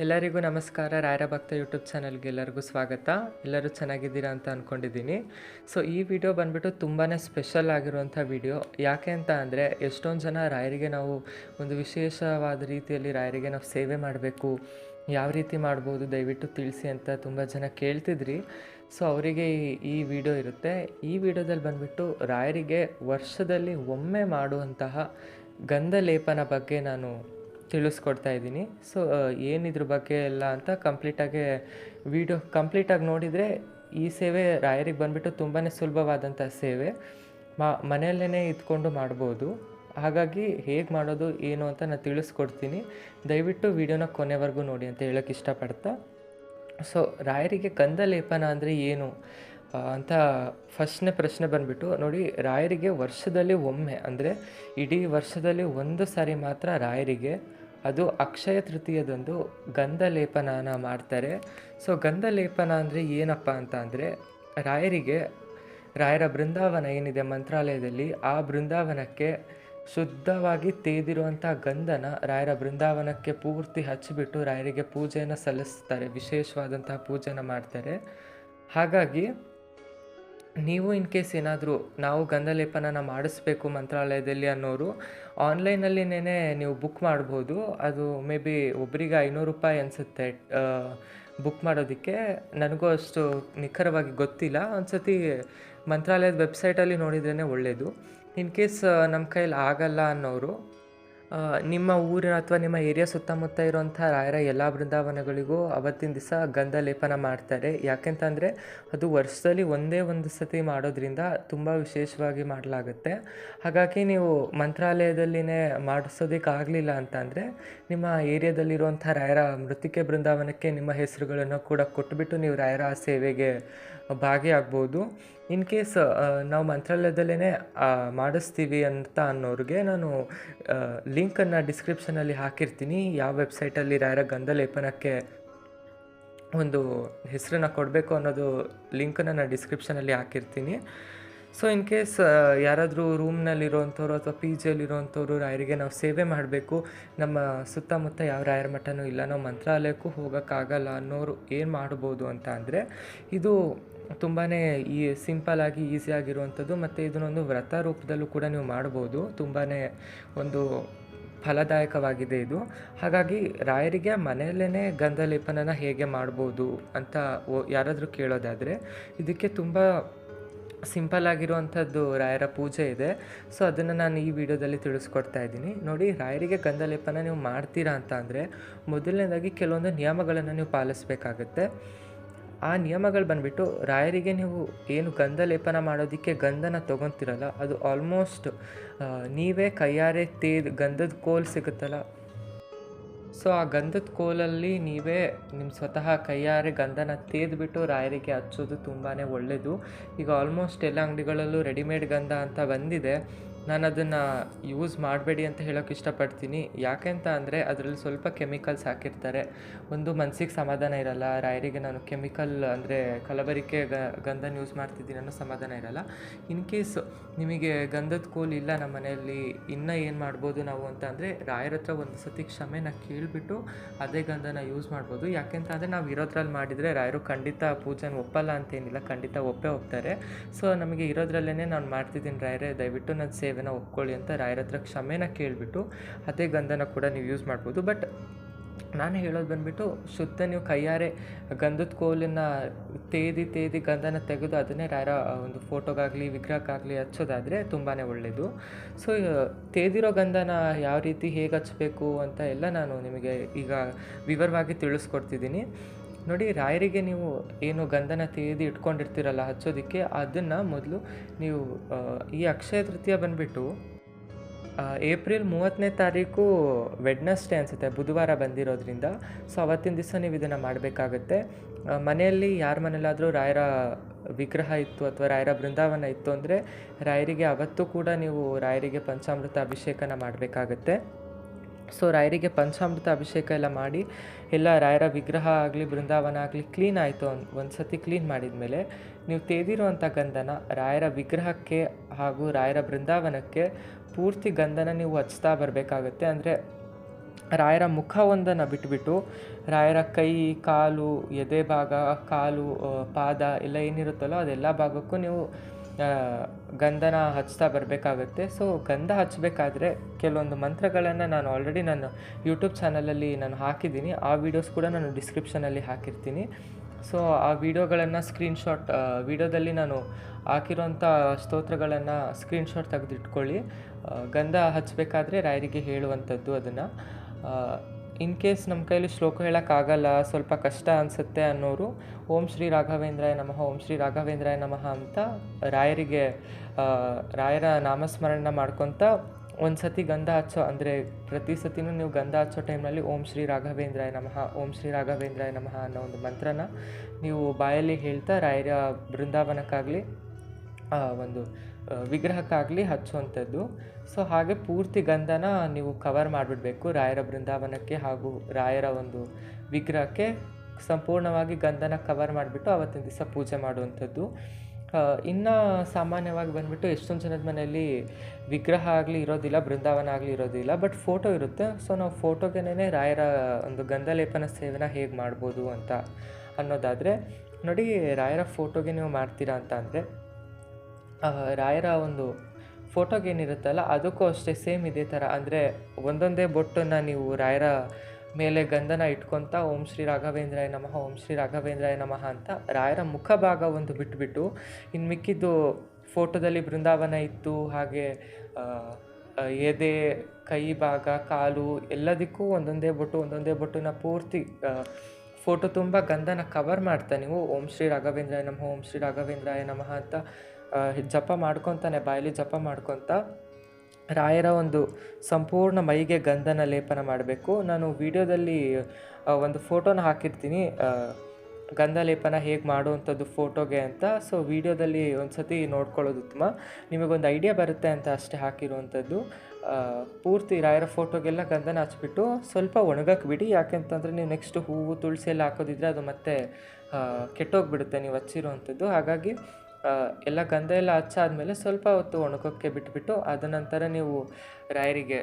ಎಲ್ಲರಿಗೂ ನಮಸ್ಕಾರ. ರಾಯರ ಭಕ್ತ ಯೂಟ್ಯೂಬ್ ಚಾನಲ್ಗೆ ಎಲ್ಲರಿಗೂ ಸ್ವಾಗತ. ಎಲ್ಲರೂ ಚೆನ್ನಾಗಿದ್ದೀರಾ ಅಂತ ಅಂದ್ಕೊಂಡಿದ್ದೀನಿ ಸೊ ಈ ವಿಡಿಯೋ ಬಂದುಬಿಟ್ಟು ತುಂಬಾ ಸ್ಪೆಷಲ್ ಆಗಿರುವಂಥ ವಿಡಿಯೋ. ಯಾಕೆ ಅಂತ ಅಂದರೆ, ಎಷ್ಟೊಂದು ಜನ ರಾಯರಿಗೆ ನಾವು ಒಂದು ವಿಶೇಷವಾದ ರೀತಿಯಲ್ಲಿ ರಾಯರಿಗೆ ನಾವು ಸೇವೆ ಮಾಡಬೇಕು. ಯಾವ ರೀತಿ ಮಾಡ್ಬೋದು ದಯವಿಟ್ಟು ತಿಳಿಸಿ ಅಂತ ತುಂಬ ಜನ ಕೇಳ್ತಿದ್ರಿ. ಸೊ ಅವರಿಗೆ ಈ- ವಿಡಿಯೋ ಇರುತ್ತೆ. ಈ ವಿಡಿಯೋದಲ್ಲಿ ಬಂದ್ಬಿಟ್ಟು ರಾಯರಿಗೆ ವರ್ಷದಲ್ಲಿ ಒಮ್ಮೆ ಮಾಡುವಂತಹ ಗಂಧ ಲೇಪನ ಬಗ್ಗೆ ನಾನು ತಿಳಿಸ್ಕೊಡ್ತಾ ಇದ್ದೀನಿ. ಸೊ ಏನಿದ್ರ ಬಗ್ಗೆ ಎಲ್ಲ ಅಂತ ಕಂಪ್ಲೀಟಾಗಿ ವಿಡಿಯೋ ಕಂಪ್ಲೀಟಾಗಿ ನೋಡಿದರೆ ಈ ಸೇವೆ ರಾಯರಿಗೆ ಬಂದುಬಿಟ್ಟು ತುಂಬಾ ಸುಲಭವಾದಂಥ ಸೇವೆ. ಮಾ ಮನೆಯಲ್ಲೇ ಇದ್ಕೊಂಡು ಮಾಡ್ಬೋದು. ಹಾಗಾಗಿ ಹೇಗೆ ಮಾಡೋದು, ಏನು ಅಂತ ನಾನು ತಿಳಿಸ್ಕೊಡ್ತೀನಿ. ದಯವಿಟ್ಟು ವಿಡಿಯೋನ ಕೊನೆವರೆಗೂ ನೋಡಿ ಅಂತ ಹೇಳೋಕ್ಕೆ ಇಷ್ಟಪಡ್ತಾ. ಸೊ ರಾಯರಿಗೆ ಕಂದ ಲೇಪನ ಅಂದರೆ ಏನು? ಅಂತ ಫಸ್ಟ್ನೇ ಪ್ರಶ್ನೆ ಬಂದ್ಬಿಟ್ಟು, ನೋಡಿ, ರಾಯರಿಗೆ ವರ್ಷದಲ್ಲಿ ಒಮ್ಮೆ, ಅಂದರೆ ಇಡೀ ವರ್ಷದಲ್ಲಿ ಒಂದು ಸಾರಿ ಮಾತ್ರ ರಾಯರಿಗೆ, ಅದು ಅಕ್ಷಯ ತೃತೀಯದಂದು ಗಂಧ ಲೇಪನನ ಮಾಡ್ತಾರೆ. ಸೊ ಗಂಧ ಲೇಪನ ಅಂದರೆ ಏನಪ್ಪ ಅಂತ ಅಂದರೆ, ರಾಯರಿಗೆ, ರಾಯರ ಬೃಂದಾವನ ಏನಿದೆ ಮಂತ್ರಾಲಯದಲ್ಲಿ, ಆ ಬೃಂದಾವನಕ್ಕೆ ಶುದ್ಧವಾಗಿ ತೇದಿರುವಂಥ ಗಂಧನ ರಾಯರ ಬೃಂದಾವನಕ್ಕೆ ಪೂರ್ತಿ ಹಚ್ಚಿಬಿಟ್ಟು ರಾಯರಿಗೆ ಪೂಜೆಯನ್ನು ಸಲ್ಲಿಸ್ತಾರೆ, ವಿಶೇಷವಾದಂತಹ ಪೂಜೆನ ಮಾಡ್ತಾರೆ. ಹಾಗಾಗಿ ನೀವು ಇನ್ ಕೇಸ್ ಏನಾದರೂ ನಾವು ಗಂಧಲೇಪನನ ಮಾಡಿಸ್ಬೇಕು ಮಂತ್ರಾಲಯದಲ್ಲಿ ಅನ್ನೋರು ಆನ್ಲೈನಲ್ಲಿನೇ ನೀವು ಬುಕ್ ಮಾಡ್ಬೋದು. ಅದು ಮೇ ಬಿ ಒಬ್ಬರಿಗೆ ಐನೂರು ರೂಪಾಯಿ ಅನಿಸುತ್ತೆ ಬುಕ್ ಮಾಡೋದಕ್ಕೆ. ನನಗೂ ಅಷ್ಟು ನಿಖರವಾಗಿ ಗೊತ್ತಿಲ್ಲ. ಒಂದ್ಸತಿ ಮಂತ್ರಾಲಯದ ವೆಬ್ಸೈಟಲ್ಲಿ ನೋಡಿದ್ರೇ ಒಳ್ಳೆಯದು ಇನ್ ಕೇಸ್ ನಮ್ಮ ಕೈಯಲ್ಲಿ ಆಗಲ್ಲ ಅನ್ನೋರು ನಿಮ್ಮ ಊರಿನ ಅಥವಾ ನಿಮ್ಮ ಏರಿಯಾ ಸುತ್ತಮುತ್ತ ಇರುವಂಥ ರಾಯರ ಎಲ್ಲ ಬೃಂದಾವನಗಳಿಗೂ ಅವತ್ತಿನ ದಿವಸ ಗಂಧ ಲೇಪನ ಮಾಡ್ತಾರೆ. ಯಾಕೆಂತಂದರೆ ಅದು ವರ್ಷದಲ್ಲಿ ಒಂದೇ ಒಂದು ಸತಿ ಮಾಡೋದ್ರಿಂದ ತುಂಬ ವಿಶೇಷವಾಗಿ ಮಾಡಲಾಗುತ್ತೆ. ಹಾಗಾಗಿ ನೀವು ಮಂತ್ರಾಲಯದಲ್ಲಿನೇ ಮಾಡಿಸೋದಕ್ಕೆ ಆಗಲಿಲ್ಲ ಅಂತಂದರೆ ನಿಮ್ಮ ಏರಿಯಾದಲ್ಲಿರುವಂಥ ರಾಯರ ಮೃತಿಕೆ ಬೃಂದಾವನಕ್ಕೆ ನಿಮ್ಮ ಹೆಸರುಗಳನ್ನು ಕೂಡ ಕೊಟ್ಟುಬಿಟ್ಟು ನೀವು ರಾಯರ ಸೇವೆಗೆ ಭಾಗಿಯಾಗ್ಬೋದು. ಇನ್ ಕೇಸ್ ನಾವು ಮಂತ್ರಾಲಯದಲ್ಲೇ ಮಾಡಿಸ್ತೀವಿ ಅಂತ ಅನ್ನೋರಿಗೆ ನಾನು ಲಿಂಕನ್ನು ಡಿಸ್ಕ್ರಿಪ್ಷನಲ್ಲಿ ಹಾಕಿರ್ತೀನಿ. ಯಾವ ವೆಬ್ಸೈಟಲ್ಲಿ ರಾಯರ ಗಂಧ ಲೇಪನಕ್ಕೆ ಒಂದು ಹೆಸರನ್ನು ಕೊಡಬೇಕು ಅನ್ನೋದು ಲಿಂಕನ್ನು ನಾನು ಡಿಸ್ಕ್ರಿಪ್ಷನಲ್ಲಿ ಹಾಕಿರ್ತೀನಿ. ಸೊ, ಇನ್ ಕೇಸ್ ಯಾರಾದರೂ ರೂಮ್ನಲ್ಲಿರೋವಂಥವ್ರು ಅಥವಾ ಪಿ ಜಿಯಲ್ಲಿರೋವಂಥವ್ರು ರಾಯರಿಗೆ ನಾವು ಸೇವೆ ಮಾಡಬೇಕು. ನಮ್ಮ ಸುತ್ತಮುತ್ತ ಯಾವ ರಾಯರ ಮಠನೂ ಇಲ್ಲ. ನಾವು ಮಂತ್ರಾಲಯಕ್ಕೂ ಹೋಗೋಕ್ಕಾಗಲ್ಲ ಅನ್ನೋರು ಏನು ಮಾಡ್ಬೋದು ಅಂತ ಅಂದರೆ, ಇದು ತುಂಬಾ ಈ ಸಿಂಪಲ್ಲಾಗಿ ಈಸಿಯಾಗಿರುವಂಥದ್ದು ಮತ್ತು ಇದನ್ನೊಂದು ವ್ರತ ರೂಪದಲ್ಲೂ ಕೂಡ ನೀವು ಮಾಡ್ಬೋದು. ತುಂಬಾ ಒಂದು ಫಲದಾಯಕವಾಗಿದೆ ಇದು. ಹಾಗಾಗಿ ರಾಯರಿಗೆ ಮನೆಯಲ್ಲೇ ಗಂಧ ಲೇಪನನ ಹೇಗೆ ಮಾಡ್ಬೋದು ಅಂತ ಯಾರಾದರೂ ಕೇಳೋದಾದರೆ ಇದಕ್ಕೆ ತುಂಬ ಸಿಂಪಲ್ ಆಗಿರುವಂಥದ್ದು ರಾಯರ ಪೂಜೆ ಇದೆ. ಸೊ ಅದನ್ನು ನಾನು ಈ ವಿಡಿಯೋದಲ್ಲಿ ತಿಳಿಸ್ಕೊಡ್ತಾ ಇದ್ದೀನಿ. ನೋಡಿ, ರಾಯರಿಗೆ ಗಂಧ ಲೇಪನ ನೀವು ಮಾಡ್ತೀರಾ ಅಂತ ಅಂದರೆ ಮೊದಲನೇದಾಗಿ ಕೆಲವೊಂದು ನಿಯಮಗಳನ್ನು ನೀವು ಪಾಲಿಸ್ಬೇಕಾಗತ್ತೆ. ಆ ನಿಯಮಗಳು ಬಂದ್ಬಿಟ್ಟು ರಾಯರಿಗೆ ನೀವು ಏನು ಗಂಧ ಲೇಪನ ಮಾಡೋದಕ್ಕೆ ಗಂಧನ ತೊಗೊತಿರಲ್ಲ, ಅದು ಆಲ್ಮೋಸ್ಟ್ ನೀವೇ ಕೈಯಾರೆ ತೇದು ಗಂಧದ ಕೋಲ್ ಸಿಗುತ್ತಲ್ಲ. ಸೊ ಆ ಗಂಧದ ಕೋಲಲ್ಲಿ ನೀವೇ ನಿಮ್ಮ ಸ್ವತಃ ಕೈಯಾರೆ ಗಂಧನ ತೇದ್ಬಿಟ್ಟು ರಾಯರಿಗೆ ಹಚ್ಚೋದು ತುಂಬಾ ಒಳ್ಳೆಯದು ಈಗ ಆಲ್ಮೋಸ್ಟ್ ಎಲ್ಲ ಅಂಗಡಿಗಳಲ್ಲೂ ರೆಡಿಮೇಡ್ ಗಂಧ ಅಂತ ಬಂದಿದೆ. ನಾನು ಅದನ್ನು ಯೂಸ್ ಮಾಡಬೇಡಿ ಅಂತ ಹೇಳೋಕೆ ಇಷ್ಟಪಡ್ತೀನಿ. ಯಾಕೆಂತ ಅಂದರೆ ಅದರಲ್ಲಿ ಸ್ವಲ್ಪ ಕೆಮಿಕಲ್ಸ್ ಹಾಕಿರ್ತಾರೆ. ಒಂದು ಮನಸ್ಸಿಗೆ ಸಮಾಧಾನ ಇರಲ್ಲ, ರಾಯರಿಗೆ ನಾನು ಕೆಮಿಕಲ್ ಅಂದರೆ ಕಲಬರಿಕೆ ಗಂಧನ ಯೂಸ್ ಮಾಡ್ತಿದ್ದೀನಿ ಅನ್ನೋ ಸಮಾಧಾನ ಇರಲ್ಲ. ಇನ್ ಕೇಸ್ ನಿಮಗೆ ಗಂಧದ ಕೋಲ್ ಇಲ್ಲ ನಮ್ಮ ಮನೆಯಲ್ಲಿ, ಇನ್ನೂ ಏನು ಮಾಡ್ಬೋದು ನಾವು ಅಂತ ಅಂದರೆ ರಾಯರ ಹತ್ರ ಒಂದು ಸತಿ ಕ್ಷಮೆನ ಕೇಳಿಬಿಟ್ಟು ಅದೇ ಗಂಧನ ಯೂಸ್ ಮಾಡ್ಬೋದು. ಯಾಕೆಂತ ಅಂದರೆ ನಾವು ಇರೋದ್ರಲ್ಲಿ ಮಾಡಿದರೆ ರಾಯರು ಖಂಡಿತ ಪೂಜೆನ ಒಪ್ಪಲ್ಲ ಅಂತೇನಿಲ್ಲ ಖಂಡಿತ ಒಪ್ಪೇ ಹೋಗ್ತಾರೆ. ಸೊ ನಮಗೆ ಇರೋದ್ರಲ್ಲೇ ನಾನು ಮಾಡ್ತಿದ್ದೀನಿ ರಾಯರೇ, ದಯವಿಟ್ಟು ನನ್ನ ಸೇವೆನ ಒಪ್ಕೊಳ್ಳಿ ಅಂತ ರಾಯರ ಹತ್ರ ಕ್ಷಮೆನ ಕೇಳಿಬಿಟ್ಟು ಅದೇ ಗಂಧನ ಕೂಡ ನೀವು ಯೂಸ್ ಮಾಡ್ಬೋದು. ಬಟ್ ನಾನು ಹೇಳೋದು ಬಂದುಬಿಟ್ಟು ಶುದ್ಧ ನೀವು ಕೈಯಾರೆ ಗಂಧದ ಕೋಲನ್ನು ತೇದಿ ತೇದಿ ಗಂಧನ ತೆಗೆದು ಅದನ್ನೇ ರಾಯರ ಒಂದು ಫೋಟೋಗಾಗಲಿ, ವಿಗ್ರಹಕ್ಕಾಗಲಿ ಹಚ್ಚೋದಾದರೆ ತುಂಬಾ ಒಳ್ಳೆಯದು ಸೊ ತೇದಿರೋ ಗಂಧನ ಯಾವ ರೀತಿ ಹೇಗೆ ಹಚ್ಚಬೇಕು ಅಂತ ಎಲ್ಲ ನಾನು ನಿಮಗೆ ಈಗ ವಿವರವಾಗಿ ತಿಳಿಸ್ಕೊಡ್ತಿದ್ದೀನಿ. ನೋಡಿ, ರಾಯರಿಗೆ ನೀವು ಏನು ಗಂಧನ ತೇದಿ ಇಟ್ಕೊಂಡಿರ್ತೀರಲ್ಲ ಹಚ್ಚೋದಕ್ಕೆ, ಅದನ್ನು ಮೊದಲು ನೀವು ಈ ಅಕ್ಷಯ ತೃತೀಯ ಬಂದುಬಿಟ್ಟು ಏಪ್ರಿಲ್ ಮೂವತ್ತನೇ ತಾರೀಕು ವೆಡ್ನಸ್ಡೇ ಅನಿಸುತ್ತೆ, ಬುಧವಾರ ಬಂದಿರೋದ್ರಿಂದ. ಸೊ, ಅವತ್ತಿನ ದಿವಸ ನೀವು ಇದನ್ನು ಮಾಡಬೇಕಾಗತ್ತೆ. ಮನೆಯಲ್ಲಿ ಯಾರ ಮನೇಲಾದರೂ ರಾಯರ ವಿಗ್ರಹ ಇತ್ತು ಅಥವಾ ರಾಯರ ಬೃಂದಾವನ ಇತ್ತು ಅಂದರೆ, ರಾಯರಿಗೆ ಅವತ್ತು ಕೂಡ ನೀವು ರಾಯರಿಗೆ ಪಂಚಾಮೃತ ಅಭಿಷೇಕನ ಮಾಡಬೇಕಾಗತ್ತೆ. ಸೊ ರಾಯರಿಗೆ ಪಂಚಾಮೃತ ಅಭಿಷೇಕ ಎಲ್ಲ ಮಾಡಿ, ಎಲ್ಲ ರಾಯರ ವಿಗ್ರಹ ಆಗಲಿ, ಬೃಂದಾವನ ಆಗಲಿ ಕ್ಲೀನ್ ಆಯಿತು ಒಂದು ಸತಿ ಕ್ಲೀನ್ ಮಾಡಿದ ಮೇಲೆ ನೀವು ತೇದಿರುವಂಥ ಗಂಧನ ರಾಯರ ವಿಗ್ರಹಕ್ಕೆ ಹಾಗೂ ರಾಯರ ಬೃಂದಾವನಕ್ಕೆ ಪೂರ್ತಿ ಗಂಧನ ನೀವು ಹಚ್ತಾ ಬರಬೇಕಾಗತ್ತೆ. ಅಂದರೆ ರಾಯರ ಮುಖವೊಂದನ್ನು ಬಿಟ್ಬಿಟ್ಟು, ರಾಯರ ಕೈ, ಕಾಲು, ಎದೆ ಭಾಗ, ಕಾಲು ಪಾದ ಎಲ್ಲ ಏನಿರುತ್ತಲ್ಲೋ ಅದೆಲ್ಲ ಭಾಗಕ್ಕೂ ನೀವು ಗಂಧನ ಹಚ್ತಾ ಬರಬೇಕಾಗತ್ತೆ. ಸೊ ಗಂಧ ಹಚ್ಚಬೇಕಾದ್ರೆ ಕೆಲವೊಂದು ಮಂತ್ರಗಳನ್ನು ನಾನು ಆಲ್ರೆಡಿ ನಾನು ಯೂಟ್ಯೂಬ್ ಚಾನಲಲ್ಲಿ ನಾನು ಹಾಕಿದ್ದೀನಿ. ಆ ವೀಡಿಯೋಸ್ ಕೂಡ ನಾನು ಡಿಸ್ಕ್ರಿಪ್ಷನಲ್ಲಿ ಹಾಕಿರ್ತೀನಿ. ಸೊ ಆ ವಿಡಿಯೋಗಳನ್ನು ಸ್ಕ್ರೀನ್ಶಾಟ್ ವಿಡಿಯೋದಲ್ಲಿ ನಾನು ಹಾಕಿರೋಂಥ ಸ್ತೋತ್ರಗಳನ್ನು ಸ್ಕ್ರೀನ್ಶಾಟ್ ತೆಗೆದಿಟ್ಕೊಳ್ಳಿ. ಗಂಧ ಹಚ್ಚಬೇಕಾದ್ರೆ ರಾಯರಿಗೆ ಹೇಳುವಂಥದ್ದು ಅದನ್ನು. ಇನ್ ಕೇಸ್ ನಮ್ಮ ಕೈಯಲ್ಲಿ ಶ್ಲೋಕ ಹೇಳೋಕ್ಕಾಗಲ್ಲ ಸ್ವಲ್ಪ ಕಷ್ಟ ಅನಿಸುತ್ತೆ ಅನ್ನೋರು, ಓಂ ಶ್ರೀ ರಾಘವೇಂದ್ರಾಯ ನಮಃ, ಓಂ ಶ್ರೀ ರಾಘವೇಂದ್ರಾಯ ನಮಃ ಅಂತ ರಾಯರಿಗೆ ರಾಯರ ನಾಮಸ್ಮರಣ ಮಾಡ್ಕೊತ ಒಂದು ಸತಿ ಗಂಧ ಹಚ್ಚೋ, ಅಂದರೆ ಪ್ರತಿ ಸತಿನೂ ನೀವು ಗಂಧ ಹಚ್ಚೋ ಟೈಮ್ನಲ್ಲಿ ಓಂ ಶ್ರೀ ರಾಘವೇಂದ್ರಾಯ ನಮಃ, ಓಂ ಶ್ರೀ ರಾಘವೇಂದ್ರಾಯ ನಮಃ ಅನ್ನೋ ಒಂದು ಮಂತ್ರನ ನೀವು ಬಾಯಲ್ಲಿ ಹೇಳ್ತಾ ರಾಯರ ಬೃಂದಾವನಕ್ಕಾಗಲಿ ಒಂದು ವಿಗ್ರಹಕ್ಕಾಗಲಿ ಹಚ್ಚುವಂಥದ್ದು. ಸೊ ಹಾಗೆ ಪೂರ್ತಿ ಗಂಧನ ನೀವು ಕವರ್ ಮಾಡಿಬಿಡಬೇಕು. ರಾಯರ ಬೃಂದಾವನಕ್ಕೆ ಹಾಗೂ ರಾಯರ ಒಂದು ವಿಗ್ರಹಕ್ಕೆ ಸಂಪೂರ್ಣವಾಗಿ ಗಂಧನ ಕವರ್ ಮಾಡಿಬಿಟ್ಟು ಅವತ್ತಿನ ದಿವಸ ಪೂಜೆ ಮಾಡುವಂಥದ್ದು. ಇನ್ನು ಸಾಮಾನ್ಯವಾಗಿ ಬಂದುಬಿಟ್ಟು ಎಷ್ಟೊಂದು ಜನದ ಮನೆಯಲ್ಲಿ ವಿಗ್ರಹ ಆಗಲಿ ಇರೋದಿಲ್ಲ, ಬೃಂದಾವನ ಆಗಲಿ ಇರೋದಿಲ್ಲ ಬಟ್ ಫೋಟೋ ಇರುತ್ತೆ. ಸೊ ನಾವು ಫೋಟೋಗೆನೇ ರಾಯರ ಒಂದು ಗಂಧಲೇಪನ ಸೇವನ ಹೇಗೆ ಮಾಡ್ಬೋದು ಅಂತ ಅನ್ನೋದಾದರೆ, ನೋಡಿ ರಾಯರ ಫೋಟೋಗೆ ನೀವು ಮಾಡ್ತೀರಾ ಅಂತ ಅಂದರೆ ರಾಯರ ಒಂದು ಫೋಟೋಗೆ ಏನಿರುತ್ತಲ್ಲ, ಅದಕ್ಕೂ ಅಷ್ಟೇ ಸೇಮ್ ಇದೇ ಥರ ಅಂದರೆ ಒಂದೊಂದೇ ಬೊಟ್ಟನ್ನು ನೀವು ರಾಯರ ಮೇಲೆ ಗಂಧನ ಇಟ್ಕೊತ ಓಂ ಶ್ರೀ ರಾಘವೇಂದ್ರಾಯ ನಮಃ, ಓಂ ಶ್ರೀ ರಾಘವೇಂದ್ರಾಯ ನಮಃ ಅಂತ ರಾಯರ ಮುಖಭಾಗ ಒಂದು ಬಿಟ್ಬಿಟ್ಟು ಇನ್ನು ಮಿಕ್ಕಿದ್ದು ಫೋಟೋದಲ್ಲಿ ಬೃಂದಾವನ ಇತ್ತು, ಹಾಗೆ ಎದೆ, ಕೈ ಭಾಗ, ಕಾಲು ಎಲ್ಲದಕ್ಕೂ ಒಂದೊಂದೇ ಬೊಟ್ಟು, ಒಂದೊಂದೇ ಬೊಟ್ಟನ್ನ ಪೂರ್ತಿ ಫೋಟೋ ತುಂಬ ಗಂಧನ ಕವರ್ ಮಾಡ್ತಾ ನೀವು ಓಂ ಶ್ರೀ ರಾಘವೇಂದ್ರಾಯ ನಮಃ, ಓಂ ಶ್ರೀ ರಾಘವೇಂದ್ರಾಯ ನಮಃ ಅಂತ ಜಪ ಮಾಡ್ಕೊತಾನೆ, ಬಾಯಲ್ಲಿ ಜಪ ಮಾಡ್ಕೊತ ರಾಯರ ಒಂದು ಸಂಪೂರ್ಣ ಮೈಗೆ ಗಂಧನ ಲೇಪನ ಮಾಡಬೇಕು. ನಾನು ವಿಡಿಯೋದಲ್ಲಿ ಒಂದು ಫೋಟೋನ ಹಾಕಿರ್ತೀನಿ. ಗಂಧ ಲೇಪನ ಹೇಗೆ ಮಾಡುವಂಥದ್ದು ಫೋಟೋಗೆ ಅಂತ. ಸೊ, ವಿಡಿಯೋದಲ್ಲಿ ಒಂದು ಸತಿ ನೋಡ್ಕೊಳ್ಳೋದು ಉತ್ತಮ. ನಿಮಗೊಂದು ಐಡಿಯಾ ಬರುತ್ತೆ ಅಂತ ಅಷ್ಟೇ ಹಾಕಿರುವಂಥದ್ದು. ಪೂರ್ತಿ ರಾಯರ ಫೋಟೋಗೆಲ್ಲ ಗಂಧನ ಹಚ್ಬಿಟ್ಟು ಸ್ವಲ್ಪ ಒಣಗಕ್ಕೆ ಬಿಡಿ. ಯಾಕೆಂತಂದರೆ ನೀವು ನೆಕ್ಸ್ಟ್ ಹೂವು, ತುಳಸಿ ಎಲ್ಲ ಹಾಕೋದಿದ್ರೆ ಅದು ಮತ್ತೆ ಕೆಟ್ಟೋಗಿಬಿಡುತ್ತೆ ನೀವು ಹಚ್ಚಿರುವಂಥದ್ದು. ಹಾಗಾಗಿ ಎಲ್ಲ ಗಂಧ ಎಲ್ಲ ಹಚ್ಚಾದ್ಮೇಲೆ ಸ್ವಲ್ಪ ಹೊತ್ತು ಒಣಗೋಕ್ಕೆ ಬಿಟ್ಬಿಟ್ಟು ಅದ ನಂತರ ನೀವು ರಾಯರಿಗೆ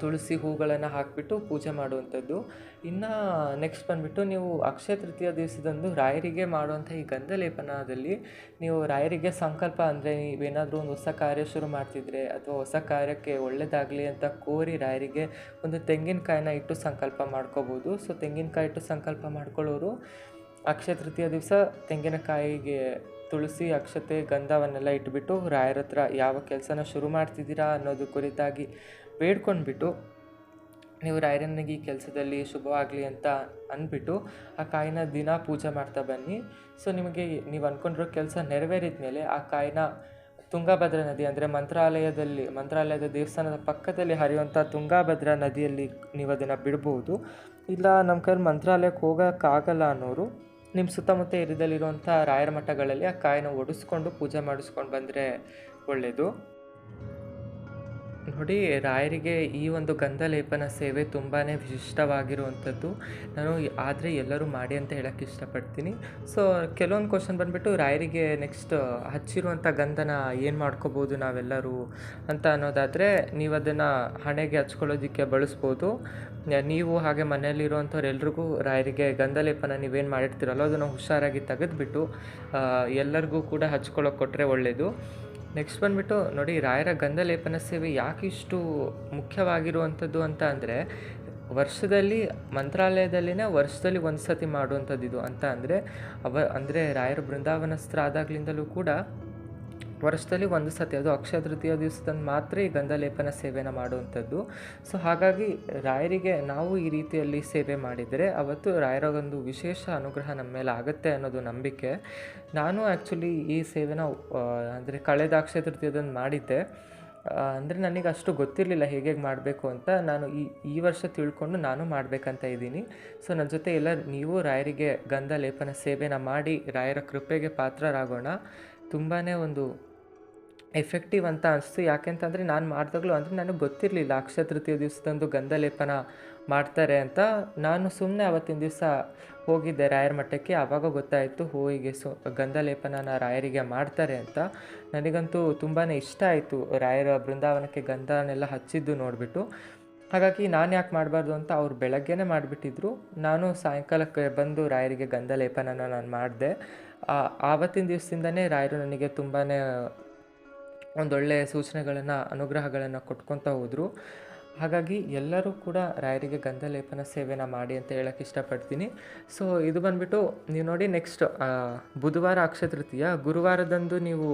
ತುಳಸಿ ಹೂಗಳನ್ನು ಹಾಕಿಬಿಟ್ಟು ಪೂಜೆ ಮಾಡುವಂಥದ್ದು. ಇನ್ನು ನೆಕ್ಸ್ಟ್ ಬಂದುಬಿಟ್ಟು ನೀವು ಅಕ್ಷಯ ತೃತೀಯ ದಿವಸದಂದು ರಾಯರಿಗೆ ಮಾಡುವಂಥ ಈ ಗಂಧ ಲೇಪನದಲ್ಲಿ ನೀವು ರಾಯರಿಗೆ ಸಂಕಲ್ಪ ಅಂದರೆ ನೀವೇನಾದರೂ ಒಂದು ಹೊಸ ಕಾರ್ಯ ಶುರು ಮಾಡ್ತಿದ್ರೆ ಅಥವಾ ಹೊಸ ಕಾರ್ಯಕ್ಕೆ ಒಳ್ಳೆಯದಾಗಲಿ ಅಂತ ಕೋರಿ ರಾಯರಿಗೆ ಒಂದು ತೆಂಗಿನಕಾಯಿನ ಇಟ್ಟು ಸಂಕಲ್ಪ ಮಾಡ್ಕೋಬೋದು. ಸೊ ತೆಂಗಿನಕಾಯಿ ಇಟ್ಟು ಸಂಕಲ್ಪ ಮಾಡ್ಕೊಳ್ಳೋರು ಅಕ್ಷಯ ತೃತೀಯ ದಿವಸ ತೆಂಗಿನಕಾಯಿಗೆ ತುಳಸಿ, ಅಕ್ಷತೆ, ಗಂಧವನ್ನೆಲ್ಲ ಇಟ್ಬಿಟ್ಟು ರಾಯರ ಹತ್ರ ಯಾವ ಕೆಲಸನ ಶುರು ಮಾಡ್ತಿದ್ದೀರಾ ಅನ್ನೋದು ಕುರಿತಾಗಿ ಬೇಡ್ಕೊಂಡ್ಬಿಟ್ಟು, ನೀವು ರಾಯರನಿಗೆ ಈ ಕೆಲಸದಲ್ಲಿ ಶುಭವಾಗಲಿ ಅಂತ ಅಂದ್ಬಿಟ್ಟು ಆ ಕಾಯಿನ ದಿನ ಪೂಜೆ ಮಾಡ್ತಾ ಬನ್ನಿ. ಸೊ ನಿಮಗೆ ನೀವು ಅಂದ್ಕೊಂಡಿರೋ ಕೆಲಸ ನೆರವೇರಿದ ಮೇಲೆ ಆ ಕಾಯಿನ ತುಂಗಾಭದ್ರಾ ನದಿ ಅಂದರೆ ಮಂತ್ರಾಲಯದಲ್ಲಿ, ಮಂತ್ರಾಲಯದ ದೇವಸ್ಥಾನದ ಪಕ್ಕದಲ್ಲಿ ಹರಿಯುವಂಥ ತುಂಗಾಭದ್ರಾ ನದಿಯಲ್ಲಿ ನೀವು ಅದನ್ನು ಬಿಡ್ಬೋದು. ಇಲ್ಲ, ನಮ್ಮ ಕೈಲಿ ಮಂತ್ರಾಲಯಕ್ಕೆ ಹೋಗೋಕ್ಕಾಗಲ್ಲ ಅನ್ನೋರು ನಿಮ್ಮ ಸುತ್ತಮುತ್ತ ಏರಿಯಾದಲ್ಲಿರುವಂಥ ರಾಯರ ಮಠಗಳಲ್ಲಿ ಆ ಕಾಯನ್ನು ಒಡಿಸ್ಕೊಂಡು ಪೂಜೆ ಮಾಡಿಸ್ಕೊಂಡು ಬಂದರೆ ಒಳ್ಳೆಯದು. ನೋಡಿ, ರಾಯರಿಗೆ ಈ ಒಂದು ಗಂಧಲೇಪನ ಸೇವೆ ತುಂಬಾ ವಿಶಿಷ್ಟವಾಗಿರುವಂಥದ್ದು. ನಾನು ಆದರೆ ಎಲ್ಲರೂ ಮಾಡಿ ಅಂತ ಹೇಳೋಕ್ಕೆ ಇಷ್ಟಪಡ್ತೀನಿ. ಸೊ ಕೆಲವೊಂದು ಕ್ವಶನ್ ಬಂದುಬಿಟ್ಟು, ರಾಯರಿಗೆ ನೆಕ್ಸ್ಟ್ ಹಚ್ಚಿರುವಂಥ ಗಂಧನ ಏನು ಮಾಡ್ಕೋಬೋದು ನಾವೆಲ್ಲರೂ ಅಂತ ಅನ್ನೋದಾದರೆ ನೀವು ಅದನ್ನು ಹಣೆಗೆ ಹಚ್ಕೊಳ್ಳೋದಕ್ಕೆ ಬಳಸ್ಬೋದು. ನೀವು ಹಾಗೆ ಮನೆಯಲ್ಲಿರುವಂಥವ್ರು ಎಲ್ರಿಗೂ ರಾಯರಿಗೆ ಗಂಧಲೇಪನ ನೀವೇನು ಮಾಡಿರ್ತೀರಲ್ಲೋ, ಅದನ್ನು ಹುಷಾರಾಗಿ ತೆಗೆದುಬಿಟ್ಟು ಎಲ್ಲರಿಗೂ ಕೂಡ ಹಚ್ಕೊಳ್ಳೋಕೆ ಕೊಟ್ಟರೆ ಒಳ್ಳೆಯದು ನೆಕ್ಸ್ಟ್ ಬಂದುಬಿಟ್ಟು ನೋಡಿ, ರಾಯರ ಗಂಧ ಲೇಪನ ಸೇವೆ ಯಾಕೆ ಇಷ್ಟು ಮುಖ್ಯವಾಗಿರುವಂಥದ್ದು ಅಂತ ಅಂದರೆ, ವರ್ಷದಲ್ಲಿ, ಮಂತ್ರಾಲಯದಲ್ಲಿನೇ ವರ್ಷದಲ್ಲಿ ಒಂದು ಸತಿ ಮಾಡುವಂಥದ್ದು ಇದು ಅಂತ ಅಂದರೆ, ಅವ ಅಂದರೆ ರಾಯರ ಬೃಂದಾವನಸ್ತ್ರ ಆದಾಗ್ಲಿಂದಲೂ ಕೂಡ ವರ್ಷದಲ್ಲಿ ಒಂದು ಸತಿ, ಅದು ಅಕ್ಷಯ ತೃತೀಯ ದಿವಸದಂದು ಮಾತ್ರ ಈ ಗಂಧ ಲೇಪನ ಸೇವೆನ ಮಾಡುವಂಥದ್ದು. ಸೊ ಹಾಗಾಗಿ ರಾಯರಿಗೆ ನಾವು ಈ ರೀತಿಯಲ್ಲಿ ಸೇವೆ ಮಾಡಿದರೆ ಅವತ್ತು ರಾಯರಗೊಂದು ವಿಶೇಷ ಅನುಗ್ರಹ ನಮ್ಮ ಮೇಲೆ ಆಗುತ್ತೆ ಅನ್ನೋದು ನಂಬಿಕೆ. ನಾನು ಆ್ಯಕ್ಚುಲಿ ಈ ಸೇವೆನ ಅಂದರೆ ಕಳೆದ ಅಕ್ಷಯ ತೃತೀಯದಂದು ಮಾಡಿದ್ದೆ. ಅಂದರೆ ನನಗೆ ಅಷ್ಟು ಗೊತ್ತಿರಲಿಲ್ಲ ಹೇಗೆ ಮಾಡಬೇಕು ಅಂತ. ನಾನು ಈ ಈ ವರ್ಷ ತಿಳ್ಕೊಂಡು ನಾನು ಮಾಡಬೇಕಂತ ಇದ್ದೀನಿ. ಸೊ ನನ್ನ ಜೊತೆ ಎಲ್ಲ ನೀವು ರಾಯರಿಗೆ ಗಂಧ ಲೇಪನ ಸೇವೆನ ಮಾಡಿ, ರಾಯರ ಕೃಪೆಗೆ ಪಾತ್ರರಾಗೋಣ. ತುಂಬಾ ಒಂದು ಎಫೆಕ್ಟಿವ್ ಅಂತ ಅನಿಸ್ತು. ಯಾಕೆಂತಂದರೆ ನಾನು ಮಾಡಿದಾಗಲೂ ಅಂದರೆ ನನಗೆ ಗೊತ್ತಿರಲಿಲ್ಲ ಅಕ್ಷಯ ತೃತೀಯ ದಿವಸದಂದು ಗಂಧ ಲೇಪನ ಮಾಡ್ತಾರೆ ಅಂತ. ನಾನು ಸುಮ್ಮನೆ ಅವತ್ತಿನ ದಿವಸ ಹೋಗಿದ್ದೆ ರಾಯರ ಮಠಕ್ಕೆ. ಆವಾಗ ಗೊತ್ತಾಯಿತು, ಹೋ, ಹೀಗೆ ಸು ಗಂಧ ಲೇಪನನ ರಾಯರಿಗೆ ಮಾಡ್ತಾರೆ ಅಂತ. ನನಗಂತೂ ತುಂಬಾ ಇಷ್ಟ ಆಯಿತು ರಾಯರ ಬೃಂದಾವನಕ್ಕೆ ಗಂಧನೆಲ್ಲ ಹಚ್ಚಿದ್ದು ನೋಡಿಬಿಟ್ಟು. ಹಾಗಾಗಿ ನಾನು ಯಾಕೆ ಮಾಡಬಾರ್ದು ಅಂತ ಅವ್ರು ಬೆಳಗ್ಗೆನೇ ಮಾಡಿಬಿಟ್ಟಿದ್ರು. ನಾನು ಸಾಯಂಕಾಲಕ್ಕೆ ಬಂದು ರಾಯರಿಗೆ ಗಂಧ ಲೇಪನನ ನಾನು ಮಾಡಿದೆ. ಆವತ್ತಿನ ದಿವಸದಿಂದನೇ ರಾಯರು ನನಗೆ ತುಂಬಾ ಒಂದೊಳ್ಳೆ ಸೂಚನೆಗಳನ್ನು, ಅನುಗ್ರಹಗಳನ್ನು ಕೊಟ್ಕೊತಾ ಹೋದರು. ಹಾಗಾಗಿ ಎಲ್ಲರೂ ಕೂಡ ರಾಯರಿಗೆ ಗಂಧ ಲೇಪನ ಸೇವೆನ ಮಾಡಿ ಅಂತ ಹೇಳಕ್ಕೆ ಇಷ್ಟಪಡ್ತೀನಿ. ಸೊ ಇದು ಬಂದುಬಿಟ್ಟು ನೀವು ನೋಡಿ ನೆಕ್ಸ್ಟ್ ಬುಧವಾರ ಅಕ್ಷಯ ತೃತೀಯ. ಗುರುವಾರದಂದು ನೀವು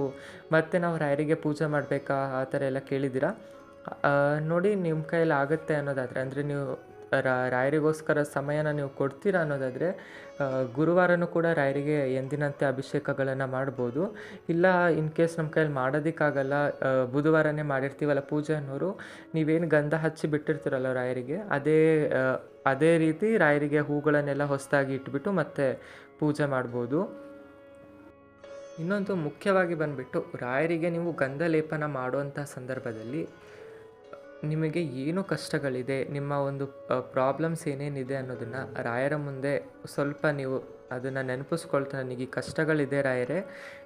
ಮತ್ತೆ ನಾವು ರಾಯರಿಗೆ ಪೂಜೆ ಮಾಡಬೇಕಾ? ಆ ಥರ ಎಲ್ಲ ಕೇಳಿದ್ದೀರಾ? ನೋಡಿ ನಿಮ್ಮ ಕೈಯಲ್ಲಿ ಆಗುತ್ತೆ ಅನ್ನೋದಾದರೆ, ಅಂದರೆ ನೀವು ರಾಯರಿಗೋಸ್ಕರ ಸಮಯನ ನೀವು ಕೊಡ್ತೀರಾ ಅನ್ನೋದಾದರೆ ಗುರುವಾರನೂ ಕೂಡ ರಾಯರಿಗೆ ಎಂದಿನಂತೆ ಅಭಿಷೇಕಗಳನ್ನು ಮಾಡ್ಬೋದು. ಇಲ್ಲ, ಇನ್ ಕೇಸ್ ನಮ್ಮ ಕೈಯಲ್ಲಿ ಮಾಡೋದಕ್ಕಾಗಲ್ಲ ಬುಧವಾರನೇ ಮಾಡಿರ್ತೀವಲ್ಲ ಪೂಜೆ ಅನ್ನೋರು, ನೀವೇನು ಗಂಧ ಹಚ್ಚಿ ಬಿಟ್ಟಿರ್ತೀರಲ್ಲ ರಾಯರಿಗೆ, ಅದೇ ಅದೇ ರೀತಿ ರಾಯರಿಗೆ ಹೂಗಳನ್ನೆಲ್ಲ ಹೊಸದಾಗಿ ಇಟ್ಬಿಟ್ಟು ಮತ್ತೆ ಪೂಜೆ ಮಾಡ್ಬೋದು. ಇನ್ನೊಂದು ಮುಖ್ಯವಾಗಿ ಬಂದುಬಿಟ್ಟು, ರಾಯರಿಗೆ ನೀವು ಗಂಧ ಲೇಪನ ಮಾಡುವಂಥ ಸಂದರ್ಭದಲ್ಲಿ ನಿಮಗೆ ಏನು ಕಷ್ಟಗಳಿದೆ, ನಿಮ್ಮ ಒಂದು ಪ್ರಾಬ್ಲಮ್ಸ್ ಏನೇನಿದೆ ಅನ್ನೋದನ್ನು ರಾಯರ ಮುಂದೆ ಸ್ವಲ್ಪ ನೀವು ಅದನ್ನು ನೆನಪಿಸ್ಕೊಳ್ತಾ ನನಗೆ ಈ ಕಷ್ಟಗಳಿದೆ ರಾಯರೇ,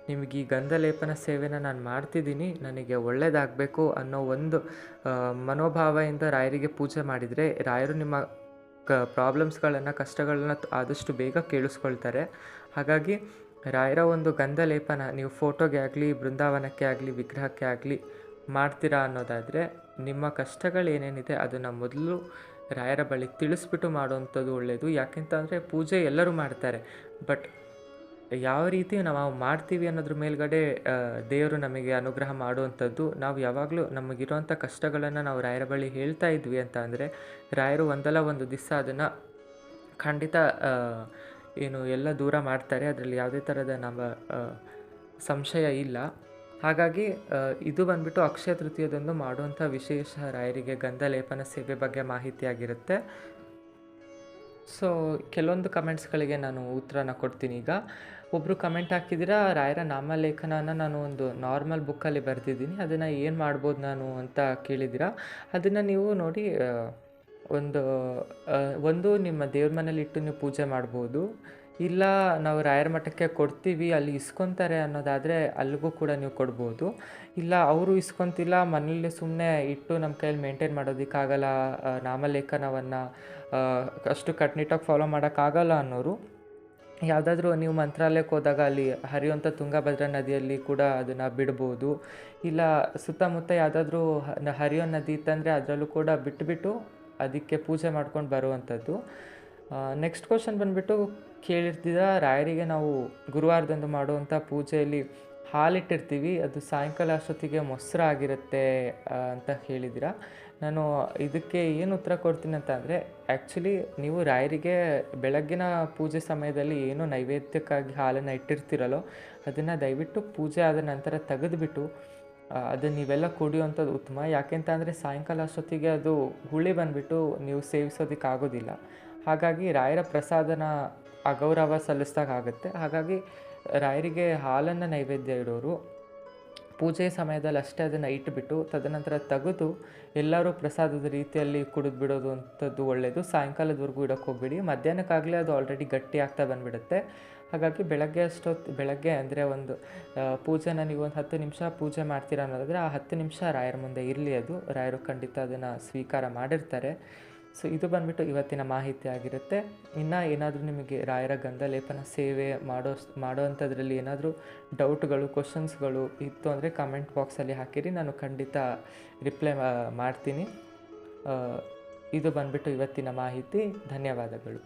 ನಿಮಗೆ ಈ ಗಂಧಲೇಪನ ಸೇವೆನ ನಾನು ಮಾಡ್ತಿದ್ದೀನಿ, ನನಗೆ ಒಳ್ಳೆಯದಾಗಬೇಕು ಅನ್ನೋ ಒಂದು ಮನೋಭಾವದಿಂದ ರಾಯರಿಗೆ ಪೂಜೆ ಮಾಡಿದರೆ ರಾಯರು ನಿಮ್ಮ ಕ ಪ್ರಾಬ್ಲಮ್ಸ್ಗಳನ್ನು ಕಷ್ಟಗಳನ್ನ ಆದಷ್ಟು ಬೇಗ ಕೇಳಿಸ್ಕೊಳ್ತಾರೆ. ಹಾಗಾಗಿ ರಾಯರ ಒಂದು ಗಂಧಲೇಪನ ನೀವು ಫೋಟೋಗೆ ಆಗಲಿ, ಬೃಂದಾವನಕ್ಕೆ ಆಗಲಿ, ವಿಗ್ರಹಕ್ಕೆ ಆಗಲಿ ಮಾಡ್ತೀರಾ ಅನ್ನೋದಾದರೆ, ನಿಮ್ಮ ಕಷ್ಟಗಳೇನೇನಿದೆ ಅದನ್ನು ಮೊದಲು ರಾಯರ ಬಳಿ ತಿಳಿಸ್ಬಿಟ್ಟು ಮಾಡುವಂಥದ್ದು ಒಳ್ಳೆಯದು ಯಾಕೆಂತಂದರೆ ಪೂಜೆ ಎಲ್ಲರೂ ಮಾಡ್ತಾರೆ. ಬಟ್ ಯಾವ ರೀತಿ ನಾವು ಮಾಡ್ತೀವಿ ಅನ್ನೋದ್ರ ಮೇಲ್ಗಡೆ ದೇವರು ನಮಗೆ ಅನುಗ್ರಹ ಮಾಡುವಂಥದ್ದು. ನಾವು ಯಾವಾಗಲೂ ನಮಗಿರುವಂಥ ಕಷ್ಟಗಳನ್ನು ನಾವು ರಾಯರ ಬಳಿ ಹೇಳ್ತಾ ಇದ್ವಿ ಅಂತ ಅಂದರೆ, ರಾಯರು ಒಂದಲ್ಲ ಒಂದು ದಿವಸ ಅದನ್ನು ಖಂಡಿತ ಏನು ಎಲ್ಲ ದೂರ ಮಾಡ್ತಾರೆ. ಅದರಲ್ಲಿ ಯಾವುದೇ ಥರದ ನಮ್ಮ ಸಂಶಯ ಇಲ್ಲ. ಹಾಗಾಗಿ ಇದು ಬಂದ್ಬಿಟ್ಟು ಅಕ್ಷಯ ತೃತೀಯದಂದು ಮಾಡುವಂಥ ವಿಶೇಷ ರಾಯರಿಗೆ ಗಂಧ ಲೇಪನ ಸೇವೆ ಬಗ್ಗೆ ಮಾಹಿತಿಯಾಗಿರುತ್ತೆ. ಸೊ ಕೆಲವೊಂದು ಕಮೆಂಟ್ಸ್ಗಳಿಗೆ ನಾನು ಉತ್ತರನ ಕೊಡ್ತೀನಿ ಈಗ. ಒಬ್ಬರು ಕಮೆಂಟ್ ಹಾಕಿದ್ದೀರಾ, ರಾಯರ ನಾಮಲೇಖನನ ನಾನು ಒಂದು ನಾರ್ಮಲ್ ಬುಕ್ಕಲ್ಲಿ ಬರೆದಿದ್ದೀನಿ, ಅದನ್ನು ಏನು ಮಾಡ್ಬೋದು ನಾನು ಅಂತ ಕೇಳಿದ್ದೀರಾ? ಅದನ್ನು ನೀವು ನೋಡಿ ಒಂದು ಒಂದು ನಿಮ್ಮ ದೇವ್ರ ಮನೇಲಿ ಇಟ್ಟು ನೀವು ಪೂಜೆ ಮಾಡ್ಬೋದು ಇಲ್ಲ, ನಾವು ರಾಯರ ಮಠಕ್ಕೆ ಕೊಡ್ತೀವಿ, ಅಲ್ಲಿ ಇಸ್ಕೊತಾರೆ ಅನ್ನೋದಾದರೆ ಅಲ್ಲಿಗೂ ಕೂಡ ನೀವು ಕೊಡ್ಬೋದು. ಇಲ್ಲ, ಅವರು ಇಸ್ಕೊತಿಲ್ಲ ಮನೇಲಿ ಸುಮ್ಮನೆ ಇಟ್ಟು ನಮ್ಮ ಕೈಯಲ್ಲಿ ಮೇಂಟೈನ್ ಮಾಡೋದಕ್ಕಾಗಲ್ಲ ನಾಮಲೇಖನವನ್ನು ಅಷ್ಟು ಕಟ್ನಿಟ್ಟಾಗಿ ಫಾಲೋ ಮಾಡೋಕ್ಕಾಗಲ್ಲ ಅನ್ನೋರು. ಯಾವುದಾದ್ರೂ ನೀವು ಮಂತ್ರಾಲಯಕ್ಕೆ ಹೋದಾಗ ಅಲ್ಲಿ ಹರಿಯುವಂಥ ತುಂಗಭದ್ರಾ ನದಿಯಲ್ಲಿ ಕೂಡ ಅದನ್ನು ಬಿಡ್ಬೋದು. ಇಲ್ಲ, ಸುತ್ತಮುತ್ತ ಯಾವುದಾದ್ರೂ ಹರಿಯೋ ನದಿ ಇತ್ತಂದರೆ ಅದರಲ್ಲೂ ಕೂಡ ಬಿಟ್ಟುಬಿಟ್ಟು ಅದಕ್ಕೆ ಪೂಜೆ ಮಾಡ್ಕೊಂಡು ಬರುವಂಥದ್ದು. ನೆಕ್ಸ್ಟ್ ಕ್ವಶನ್ ಬಂದುಬಿಟ್ಟು ಕೇಳಿರ್ತೀರ? ರಾಯರಿಗೆ ನಾವು ಗುರುವಾರದಂದು ಮಾಡುವಂಥ ಪೂಜೆಯಲ್ಲಿ ಹಾಲಿಟ್ಟಿರ್ತೀವಿ. ಅದು ಸಾಯಂಕಾಲ ಅಷ್ಟೊತ್ತಿಗೆ ಮೊಸರು ಆಗಿರುತ್ತೆ ಅಂತ ಹೇಳಿದ್ದೀರಾ? ನಾನು ಇದಕ್ಕೆ ಏನು ಉತ್ತರ ಕೊಡ್ತೀನಿ ಅಂತ ಅಂದರೆ ಆ್ಯಕ್ಚುಲಿ ನೀವು ರಾಯರಿಗೆ ಬೆಳಗ್ಗಿನ ಪೂಜೆ ಸಮಯದಲ್ಲಿ ಏನು ನೈವೇದ್ಯಕ್ಕಾಗಿ ಹಾಲನ್ನು ಇಟ್ಟಿರ್ತೀರಲ್ಲೋ, ಅದನ್ನು ದಯವಿಟ್ಟು ಪೂಜೆ ಆದ ನಂತರ ತೆಗೆದುಬಿಟ್ಟು ಅದನ್ನು ನೀವೆಲ್ಲ ಕುಡಿಯುವಂಥದ್ದು ಉತ್ತಮ. ಯಾಕೆಂತ ಅಂದರೆ ಸಾಯಂಕಾಲ ಅಷ್ಟೊತ್ತಿಗೆ ಅದು ಹುಳಿ ಬಂದುಬಿಟ್ಟು ನೀವು ಸೇವಿಸೋದಕ್ಕೆ ಆಗೋದಿಲ್ಲ ಹಾಗಾಗಿ ರಾಯರ ಪ್ರಸಾದನ ಅಗೌರವ ಸಲ್ಲಿಸ್ದಾಗುತ್ತೆ ಹಾಗಾಗಿ ರಾಯರಿಗೆ ಹಾಲನ್ನು ನೈವೇದ್ಯ ಇಡೋರು ಪೂಜೆ ಸಮಯದಲ್ಲಿ ಅಷ್ಟೇ ಅದನ್ನು ಇಟ್ಬಿಟ್ಟು ತದನಂತರ ತೆಗೆದು ಎಲ್ಲರೂ ಪ್ರಸಾದದ ರೀತಿಯಲ್ಲಿ ಕುಡಿದು ಬಿಡೋದು ಅಂಥದ್ದು ಒಳ್ಳೆಯದು ಸಾಯಂಕಾಲದವರೆಗೂ ಇಡೋಕ್ಕೆ ಹೋಗ್ಬಿಡಿ. ಮಧ್ಯಾಹ್ನಕ್ಕಾಗಲೇ ಅದು ಆಲ್ರೆಡಿ ಗಟ್ಟಿ ಆಗ್ತಾ ಬಂದುಬಿಡುತ್ತೆ. ಹಾಗಾಗಿ ಬೆಳಗ್ಗೆ ಅಷ್ಟೊತ್ತು, ಬೆಳಗ್ಗೆ ಅಂದರೆ ಒಂದು ಪೂಜೆನ ನೀವು ಒಂದು ಹತ್ತು ನಿಮಿಷ ಪೂಜೆ ಮಾಡ್ತೀರ ಅನ್ನೋದಾದರೆ ಆ ಹತ್ತು ನಿಮಿಷ ರಾಯರ ಮುಂದೆ ಇರಲಿ ಅದು. ರಾಯರು ಖಂಡಿತ ಅದನ್ನು ಸ್ವೀಕಾರ ಮಾಡಿರ್ತಾರೆ. ಸೊ ಇದು ಬಂದ್ಬಿಟ್ಟು ಇವತ್ತಿನ ಮಾಹಿತಿ ಆಗಿರುತ್ತೆ. ಇನ್ನು ಏನಾದರೂ ನಿಮಗೆ ರಾಯರ ಗಂಧ ಲೇಪನ ಸೇವೆ ಮಾಡೋ ಅಂಥದ್ರಲ್ಲಿ ಏನಾದರೂ ಡೌಟ್ಗಳು ಕ್ವಶನ್ಸ್ಗಳು ಇತ್ತು ಅಂದರೆ ಕಮೆಂಟ್ ಬಾಕ್ಸಲ್ಲಿ ಹಾಕಿರಿ. ನಾನು ಖಂಡಿತ ರಿಪ್ಲೈ ಮಾಡ್ತೀನಿ. ಇದು ಬಂದ್ಬಿಟ್ಟು ಇವತ್ತಿನ ಮಾಹಿತಿ. ಧನ್ಯವಾದಗಳು.